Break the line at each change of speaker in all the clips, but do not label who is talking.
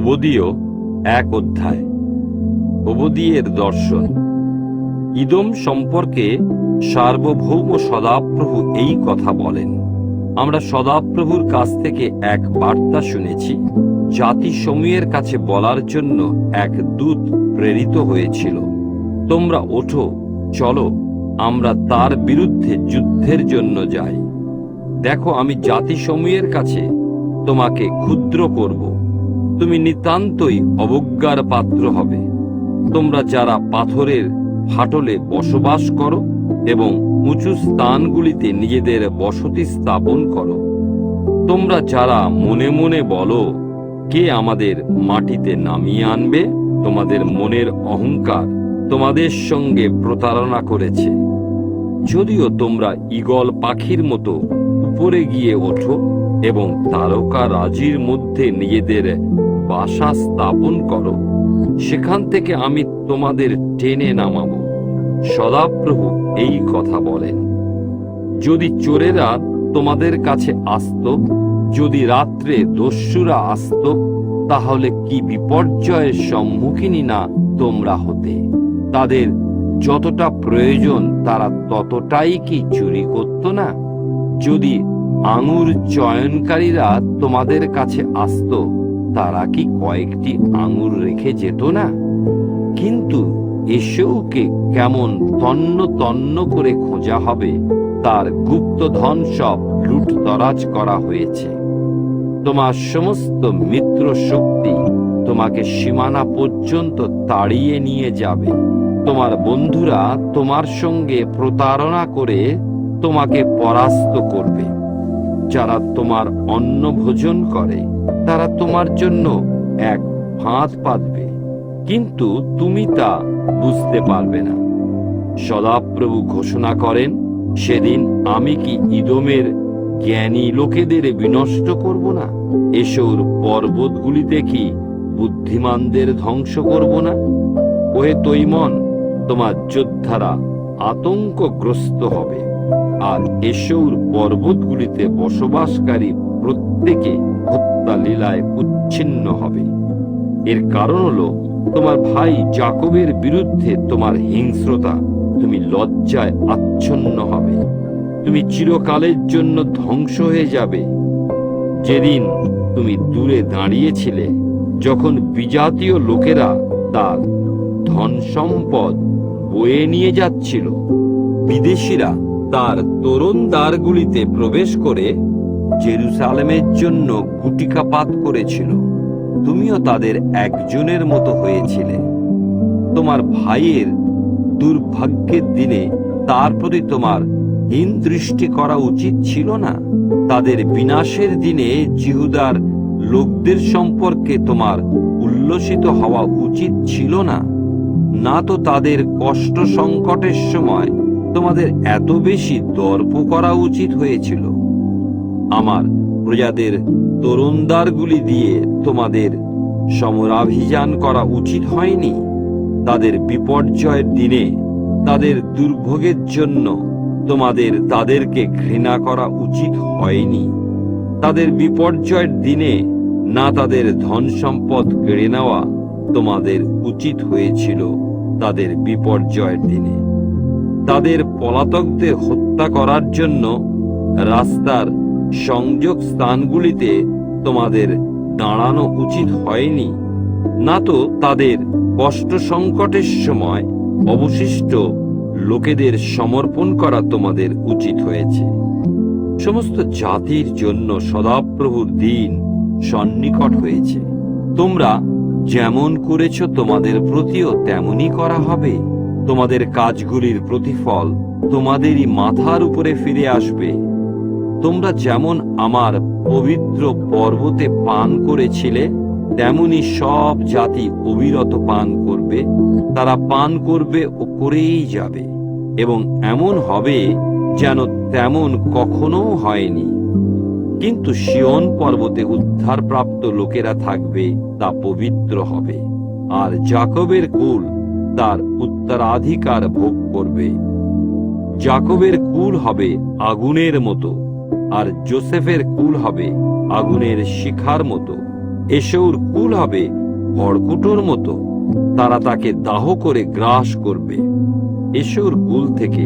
ওবদীয় এক অধ্যায়। ওবদীয়ের দর্শন। ইদম সম্পর্কে সার্বভৌম সদাপ্রভু এই কথা বলেন। আমরা সদাপ্রভুর কাছ থেকে এক বার্তা শুনেছি জাতি সমূহের কাছে বলার জন্য এক দূত প্রেরিত হয়েছিল। তোমরা ওঠো, চলো, আমরা তার বিরুদ্ধে যুদ্ধের জন্য যাই। দেখো, আমি জাতিসমূহের কাছে তোমাকে ক্ষুদ্র করব। তুমি নিতান্তই অবজ্ঞার পাত্র হবে। তোমরা যারা পাথরের ফাটলে বসবাস করো এবং উঁচু স্থানগুলিতে নিজেদের বসতি স্থাপন করো, তোমরা যারা মনে মনে বলো, কে আমাদের মাটিতে নামিয়ে আনবে, তোমাদের মনের অহংকার তোমাদের সঙ্গে প্রতারণা করেছে। যদিও তোমরা ঈগল পাখির মতো উপরে গিয়ে ওঠো এবং তারকা রাজির মধ্যে নিজেদের বাসা স্থাপন করো। সেখান থেকে আমি তোমাদের টেনে নামাবো। সদাপ্রভু এই কথা বলেন। যদি চোরেরা তোমাদের কাছে আসত, যদি রাত্রে দস্যুরা আসত, তাহলে কি বিপর্যয়ের সম্মুখীনই না তোমরা হতে? তাদের যতটা প্রয়োজন, তারা ততটাই কি চুরি করত না? যদি আঙুর চয়নকারীরা তোমাদের কাছে আসত তারা কি কয়েকটি আঙুর রেখে যেত না? কিন্তু এসেওকে কেমন তন্ন তন্ন করে খোঁজা হবে, তার গুপ্তধন সব লুটতরাজ করা হয়েছে। তোমার সমস্ত মিত্র শক্তি তোমাকে সীমানা পর্যন্ত তাড়িয়ে নিয়ে যাবে। তোমার বন্ধুরা তোমার সঙ্গে প্রতারণা করে তোমাকে পরাস্ত করবে। যারা তোমার অন্ন ভোজন করে তারা তোমার জন্য এক ফাঁদ পাতবে, কিন্তু তুমি তা বুঝতে পারবে না। সদাপ্রভু ঘোষণা করেন, সেদিন আমি কি ইদমের জ্ঞানী লোকেদের বিনষ্ট করব না? এসোর পর্বতগুলিতে কি বুদ্ধিমানদের ধ্বংস করব না? ওহে তৈমন, তোমার যোদ্ধারা আতঙ্কগ্রস্ত হবে। আর এসৌর পর্বতগুলিতে বসবাসকারী প্রত্যেকে হত্যা লীলায় উচ্ছিন্ন হবে। এর কারণ হলো, তোমার ভাই জাকবের বিরুদ্ধে তোমার হিংস্রতা তুমি লজ্জায় আচ্ছন্ন হবে। তুমি চিরকালের জন্য ধ্বংস হয়ে যাবে। যেদিন তুমি দূরে দাঁড়িয়েছিলে, যখন বিজাতীয় লোকেরা তার ধন সম্পদ বয়ে নিয়ে যাচ্ছিল, বিদেশিরা তার তরুণ দ্বারগুলিতে প্রবেশ করে জেরুসালেমের জন্য গুটিকাপাত করেছিল। তুমিও তাদের একজনের মতো হয়েছিলে। তোমার ভাইয়ের দুর্ভাগ্যের দিনে তার প্রতি তোমার হীন দৃষ্টি করা উচিত ছিল না? তাদের বিনাশের দিনে জিহুদার লোকদের সম্পর্কে তোমার উল্লসিত হওয়া উচিত ছিল না? না তো তাদের কষ্ট সংকটের সময় তোমাদের এত বেশি দর্প করা উচিত হয়েছিল। আমার প্রজাদের তরুণদারগুলি দিয়ে তোমাদের সমরাভিযান করা উচিত হয়নি। তাদের বিপর্যয়ের দিনে তাদের দুর্ভোগের জন্য তোমাদের তাদেরকে ঘৃণা করা উচিত হয়নি। তাদের বিপর্যয়ের দিনে না তাদের ধন সম্পদ কেড়ে নেওয়া তোমাদের উচিত হয়েছিল তাদের বিপর্যয়ের দিনে। তাদের পলাতকদের হত্যা করার জন্য রাস্তার সংযোগ স্থানগুলিতে তোমাদের দাঁড়ানো উচিত হয়নি। না তো তাদের কষ্ট সংকটের সময় অবশিষ্ট লোকেদের সমর্পণ করা তোমাদের উচিত হয়েছে। সমস্ত জাতির জন্য সদাপ্রভুর দিন সন্নিকট হয়েছে। তোমরা যেমন করেছ তোমাদের প্রতিও তেমনই করা হবে। তোমাদের কাজগুলির প্রতিফল তোমাদেরই মাথার উপরে ফিরে আসবে। তোমরা যেমন আমার পবিত্র পর্বতে পান করেছিলে, তেমনি সব জাতি অবিরত পান করবে, তারা পান করবে ও করেই যাবে। এবং এমন হবে যেন তেমন কখনো হয়নি। কিন্তু শিয়ন পর্বতে উদ্ধারপ্রাপ্ত লোকেরা থাকবে, তা পবিত্র হবে। আর জাকবের কুল তার উত্তরাধিকার ভোগ করবে। জাকবের কুল হবে আগুনের মতো। আর জোসেফের কুল হবে আগুনের শিখার মতো এসৌর কুল হবে খড়কুটোর মতো। তারা তাকে দাহ করে গ্রাস করবে। এসৌর কুল থেকে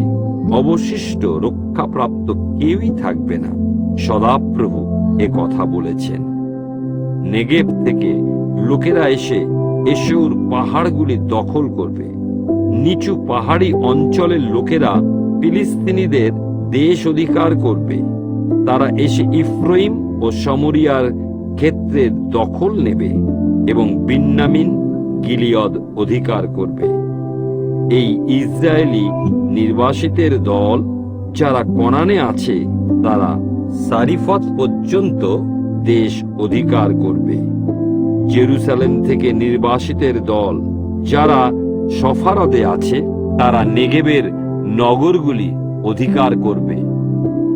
অবশিষ্ট রক্ষাপ্রাপ্ত কেউই থাকবে না, সদাপ্রভু এ কথা বলেছেন। নেগেব থেকে লোকেরা এসে এসৌর পাহাড়গুলি দখল করবে। নিচু পাহাড়ি অঞ্চলের লোকেরা ফিলিস্তিনিদের দেশ অধিকার করবে। তারা এসে ইফ্রইম ও সমরিয়ার ক্ষেত্রের দখল নেবে এবং বিন্নামিন গিলিয়দ অধিকার করবে। এই ইসরায়েলি নির্বাসিতের দল যারা কনানে আছে, তারা সারিফত পর্যন্ত দেশ অধিকার করবে। জেরুসালেম থেকে নির্বাসিতের দল যারা সফারদে আছে, তারা নেগেবের নগরগুলি অধিকার করবে।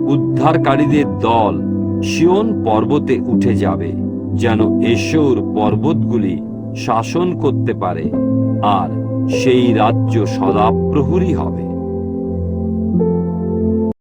উদ্ধারকারীদের দল শিওন পর্বতে উঠে যাবে, যেন এশোর পর্বতগুলি শাসন করতে পারে, আর সেই রাজ্য সদাপ্রহরী হবে।